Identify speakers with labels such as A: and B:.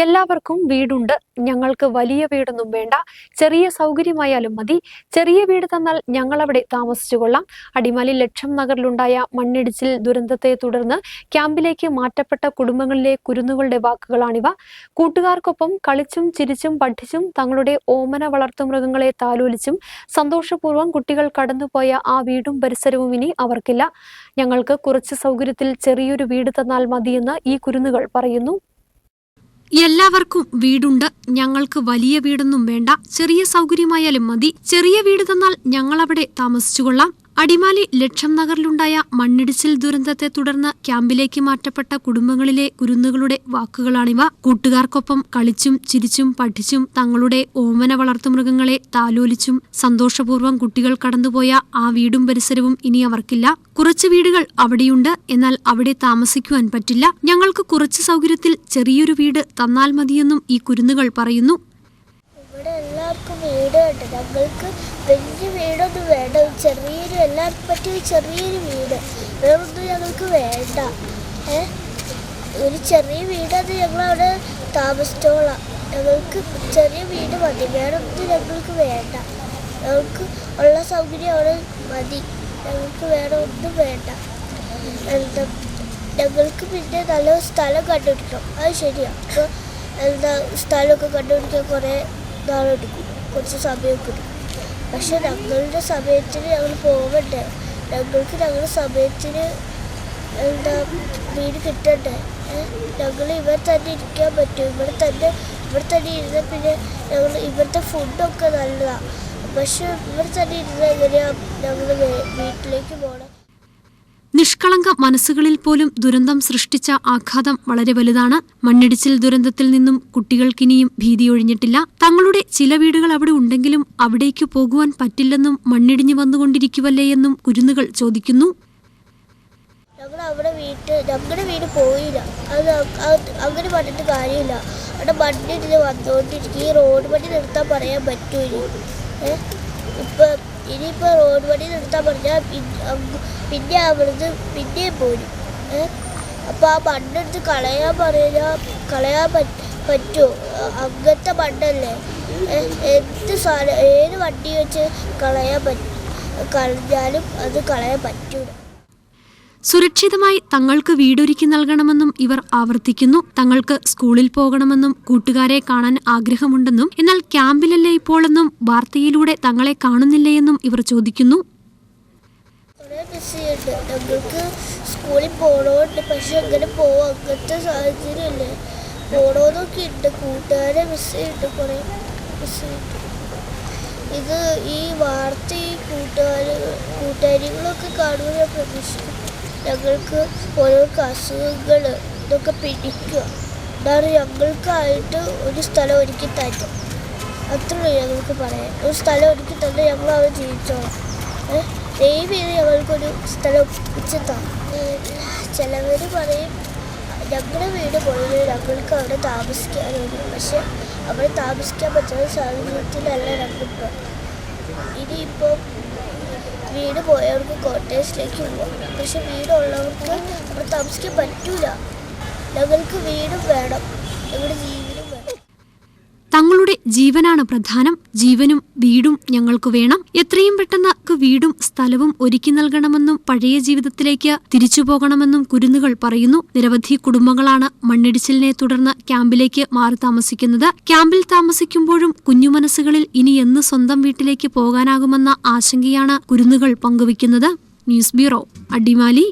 A: എല്ലാവർക്കും വീടുണ്ട്. ഞങ്ങൾക്ക് വലിയ വീടൊന്നും വേണ്ട. ചെറിയ സൗകര്യമായാലും മതി. ചെറിയ വീട് തന്നാൽ ഞങ്ങൾ അവിടെ താമസിച്ചു കൊള്ളാം. അടിമാലി ലക്ഷം നഗറിലുണ്ടായ മണ്ണിടിച്ചിൽ ദുരന്തത്തെ തുടർന്ന് ക്യാമ്പിലേക്ക് മാറ്റപ്പെട്ട കുടുംബങ്ങളിലെ കുരുന്നുകളുടെ വാക്കുകളാണിവ. കൂട്ടുകാർക്കൊപ്പം കളിച്ചും ചിരിച്ചും പഠിച്ചും തങ്ങളുടെ ഓമന വളർത്തുമൃഗങ്ങളെ താലോലിച്ചും സന്തോഷപൂർവം കുട്ടികൾ കടന്നുപോയ ആ വീടും പരിസരവും ഇനി അവർക്കില്ല. ഞങ്ങൾക്ക് കുറച്ച് സൗകര്യത്തിൽ ചെറിയൊരു വീട് തന്നാൽ മതിയെന്ന് ഈ കുരുന്നുകൾ പറയുന്നു. എല്ലാവർക്കും വീടുണ്ട്. ഞങ്ങൾക്ക് വലിയ വീടൊന്നും വേണ്ട. ചെറിയ സൗകര്യമായാലും മതി. ചെറിയ വീട് തന്നാൽ ഞങ്ങളവിടെ താമസിച്ചുകൊള്ളാം. അടിമാലി ലക്ഷം നഗറിലുണ്ടായ മണ്ണിടിച്ചിൽ ദുരന്തത്തെ തുടർന്ന് ക്യാമ്പിലേക്ക് മാറ്റപ്പെട്ട കുടുംബങ്ങളിലെ കുരുന്നുകളുടെ വാക്കുകളാണിവ. കൂട്ടുകാർക്കൊപ്പം കളിച്ചും ചിരിച്ചും പഠിച്ചും തങ്ങളുടെ ഓമന വളർത്തുമൃഗങ്ങളെ താലോലിച്ചും സന്തോഷപൂർവം കുട്ടികൾ കടന്നുപോയ ആ വീടും പരിസരവും ഇനി അവർക്കില്ല. കുറച്ച് വീടുകൾ അവിടെയുണ്ട്. എന്നാൽ അവിടെ താമസിക്കുവാൻ പറ്റില്ല. ഞങ്ങൾക്ക് കുറച്ച് സൗകര്യത്തിൽ ചെറിയൊരു വീട് തന്നാൽ മതിയെന്നും ഈ കുരുന്നുകൾ പറയുന്നു.
B: വീട് കേട്ടോ ഞങ്ങൾക്ക് വലിയ വീടൊന്നും വേണ്ട. ചെറിയൊരു എല്ലാവർക്കും പറ്റിയ ചെറിയൊരു വീട്. വേറൊന്നും ഞങ്ങൾക്ക് വേണ്ട. ഏ? ഒരു ചെറിയ വീടത് ഞങ്ങളവിടെ താമസിച്ചോളാം. ഞങ്ങൾക്ക് ചെറിയ വീട് മതി. വേറൊന്നും ഞങ്ങൾക്ക് വേണ്ട. ഞങ്ങൾക്ക് ഉള്ള സൗകര്യം അവിടെ മതി. ഞങ്ങൾക്ക് വേറെ ഒന്നും വേണ്ട. എന്താ ഞങ്ങൾക്ക് പിന്നെ നല്ല സ്ഥലം കണ്ടുപിടിക്കണം. അത് ശരിയാണ് അപ്പോൾ എന്താ സ്ഥലമൊക്കെ കണ്ടുപിടിക്കാൻ കുറേ നാളെടുക്കും. കുറച്ച് സമയം എടുക്കും പക്ഷെ ഞങ്ങളുടെ സമയത്തിന് ഞങ്ങൾ പോവണ്ടേ? ഞങ്ങൾക്ക് ഞങ്ങളുടെ സമയത്തിന് എന്താ വീട് കിട്ടണ്ടേ? ഞങ്ങൾ ഇവിടെ തന്നെ ഇരിക്കാൻ പറ്റും. ഇവിടെ തന്നെ ഇവിടെ തന്നെ ഇരുന്ന പിന്നെ ഞങ്ങൾ ഇവിടുത്തെ ഫുഡൊക്കെ നല്ലതാണ് പക്ഷെ ഇവിടെ തന്നെ ഇരുന്ന് എങ്ങനെയാണ് ഞങ്ങൾ വീട്ടിലേക്ക് പോകണം
A: നിഷ്കളങ്ക മനസ്സുകളിൽ പോലും ദുരന്തം സൃഷ്ടിച്ച ആഘാതം വളരെ വലുതാണ്. മണ്ണിടിച്ചിൽ ദുരന്തത്തിൽ നിന്നും കുട്ടികൾക്കിനിയും ഭീതിയൊഴിഞ്ഞിട്ടില്ല തങ്ങളുടെ ചില വീടുകൾ അവിടെ ഉണ്ടെങ്കിലും അവിടേക്ക് പോകുവാൻ പറ്റില്ലെന്നും മണ്ണിടിഞ്ഞു വന്നുകൊണ്ടിരിക്കുവല്ലേ എന്നും കുരുന്നുകൾ ചോദിക്കുന്നു.
B: അവിടെ ഞങ്ങളുടെ വീട് പോയില്ല. അങ്ങനെ പറഞ്ഞിട്ട് കാര്യമില്ല. അവിടെ മണ്ണിടിഞ്ഞ് വന്നുകൊണ്ടിരിക്കും. ഈ റോഡ് പണി നിർത്താൻ പറയാൻ പറ്റൂല. ഇപ്പം ഇനിയിപ്പോൾ റോഡ് പണി നിർത്താൻ പറഞ്ഞാൽ പിന്നെ അവിടുന്ന് പിന്നെയും പോരും. അപ്പോൾ ആ മണ്ണെടുത്ത് കളയാൻ പറയുന്ന കളയാൻ പറ്റോ? അങ്ങനത്തെ മണ്ണല്ലേ? എന്ത് സാധനം ഏത് വണ്ടി വെച്ച് കളയാൻ പറ്റും കളഞ്ഞാലും അത് കളയാൻ പറ്റൂല.
A: സുരക്ഷിതമായി തങ്ങൾക്ക് വീടൊരുക്കി നൽകണമെന്നും ഇവർ ആവർത്തിക്കുന്നു. തങ്ങൾക്ക് സ്കൂളിൽ പോകണമെന്നും കൂട്ടുകാരെ കാണാൻ ആഗ്രഹമുണ്ടെന്നും എന്നാൽ ക്യാമ്പിലല്ലേ ഇപ്പോഴെന്നും വാർത്തയിലൂടെ തങ്ങളെ കാണുന്നില്ലയെന്നും ഇവർ ചോദിക്കുന്നു.
B: സ്കൂളിൽ പക്ഷെ അങ്ങനെ പോവാം അങ്ങനത്തെ കൂട്ടുകാരെ ഇത് ഈ വാർത്ത ഈ കൂട്ടുകാർ കൂട്ടുകാരികളൊക്കെ ഞാൻ പ്രതീക്ഷിക്കും ഞങ്ങൾക്ക് ഓരോർക്ക് അസുഖങ്ങൾ ഇതൊക്കെ പിടിക്കുക. എന്താണ് ഞങ്ങൾക്കായിട്ട് ഒരു സ്ഥലം ഒരുക്കി തരും അത്രയുള്ളൂ ഞങ്ങൾക്ക് പറയാൻ. ഒരു സ്ഥലം ഒരുക്കി തന്നെ ഞങ്ങൾ അവിടെ ജീവിച്ചോളാം. ദയവ് ചെയ്ത് ഞങ്ങൾക്കൊരു സ്ഥലം ഒപ്പിച്ച് ചിലവർ പറയും ഞങ്ങളുടെ വീട് പോയി ഞങ്ങൾക്ക് അവിടെ താമസിക്കാനുണ്ട് പക്ഷെ അവിടെ താമസിക്കാൻ പറ്റുന്ന സാഹചര്യത്തിലല്ല ഞങ്ങൾക്ക് ഇനിയിപ്പോൾ വീട് പോയവർക്ക് കോട്ടേഴ്സിലേക്ക് പോവാം. പക്ഷെ വീടുള്ളവർക്ക് അവിടെ താമസിക്കാൻ പറ്റൂല. ഞങ്ങൾക്ക് വീടും വേണം. ജീവിതം വേണം
A: തങ്ങളുടെ ജീവനാണ് പ്രധാനം. ജീവനും വീടും ഞങ്ങൾക്ക് വേണം. എത്രയും പെട്ടെന്ന് വീടും സ്ഥലവും ഒരുക്കി നൽകണമെന്നും പഴയ ജീവിതത്തിലേക്ക് തിരിച്ചു പോകണമെന്നും കുരുന്നുകൾ പറയുന്നു. നിരവധി കുടുംബങ്ങളാണ് മണ്ണിടിച്ചിലിനെ തുടർന്ന് ക്യാമ്പിലേക്ക് മാറി താമസിക്കുന്നത്. ക്യാമ്പിൽ താമസിക്കുമ്പോഴും കുഞ്ഞു മനസ്സുകളിൽ ഇനി എന്ന് സ്വന്തം വീട്ടിലേക്ക് പോകാനാകുമെന്ന ആശങ്കയാണ് കുരുന്നുകൾ പങ്കുവയ്ക്കുന്നത്. News bureau Adimali.